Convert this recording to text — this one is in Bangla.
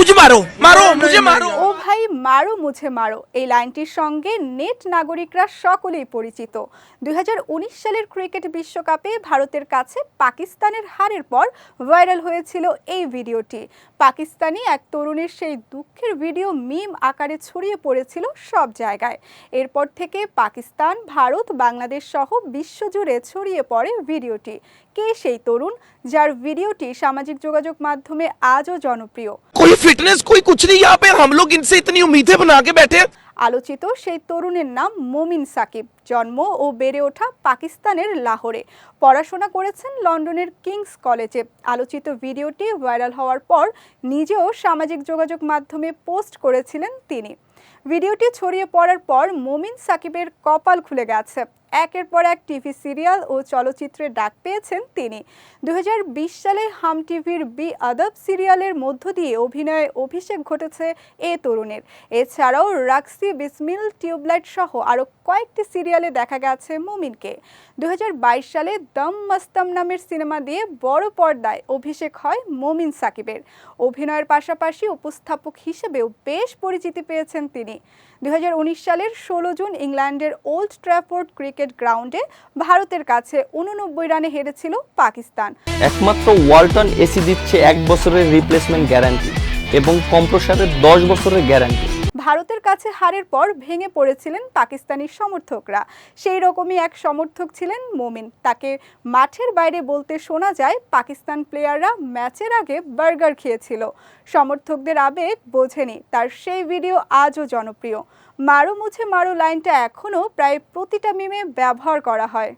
মুঝে মারো মারো মুঝে মারো। ও ভাই মারো মুঝে মারো। এই লাইনটির সঙ্গে নেট নাগরিকরা সকলেই পরিচিত। দুই হাজার উনিশ সালের ক্রিকেট বিশ্বকাপে ভারতের কাছে পাকিস্তানের হারের পর ভাইরাল হয়েছিল এই ভিডিওটি। পাকিস্তানি এক তরুণের সেই দুঃখের ভিডিও মিম আকারে ছড়িয়ে পড়েছিল সব জায়গায়। এরপর থেকে পাকিস্তান ভারত বাংলাদেশ সহ বিশ্বজুড়ে ছড়িয়ে পড়ে ভিডিওটি। কে সেই তরুণ যার ভিডিওটি সামাজিক যোগাযোগ মাধ্যমে আজও জনপ্রিয়? कोई फिटनेस कोई कुछ नहीं यहाँ पे हम लोग इनसे इतनी उम्मीदें बना के बैठे हैं। আলোচিত সেই তরুণের নাম মোমিন সাকিব জন্ম ও বেড়ে ওঠা পাকিস্তানের লাহোরে পড়াশোনা করেছেন লন্ডনের কিংস কলেজে আলোচিত ভিডিওটি ভাইরাল হওয়ার পর নিজেও সামাজিক যোগাযোগ মাধ্যমে পোস্ট করেছিলেন তিনি ভিডিওটি ছড়িয়ে পড়ার পর মোমিন সাকিবের কপাল খুলে গেছে একের পর এক টিভি সিরিয়াল ও চলচ্চিত্রে ডাক পেয়েছেন তিনি। দু হাজার বিশ সালে হাম টিভির বি আদব সিরিয়ালের মধ্য দিয়ে অভিনয়ে অভিষেক ঘটেছে এ তরুণের। এছাড়াও রাক্সি বিসমিল টিউবলাইট সহ আরও কয়েকটি সিরিয়ালে দেখা গেছে মুমিনকে। দু হাজার বাইশ সালে দম মস্তম নামের সিনেমা দিয়ে বড় পর্দায় অভিষেক হয় মমিন সাকিবের। অভিনয়ের পাশাপাশি উপস্থাপক হিসেবেও বেশ পরিচিতি পেয়েছেন তিনি। দু হাজার উনিশ সালের ষোলো জুন ইংল্যান্ডের ওল্ড ট্র্যাফোর্ড ক্রিকেট গ্রাউন্ডে ভারতের কাছে উননব্বই রানে হেরেছিল পাকিস্তান। একমাত্র ওয়ালটন এসি দিচ্ছে এক বছরের রিপ্লেসমেন্ট গ্যারান্টি এবং কম্প্রসারের দশ বছরের গ্যারান্টি ভারতের কাছে হারের পর ভেঙে পড়েছিলেন পাকিস্তানি সমর্থকরা। সেই রকমই এক সমর্থক ছিলেন মোমিন। তাকে মাঠের বাইরে বলতে শোনা যায়, পাকিস্তান প্লেয়াররা ম্যাচের আগে বার্গার খেয়েছিল। সমর্থকদের আবেগ বোঝেনি, তার সেই ভিডিও আজও জনপ্রিয়। মারো মুছে মারো লাইনটা এখনও প্রায় প্রতিটা মিমে ব্যবহার করা হয়।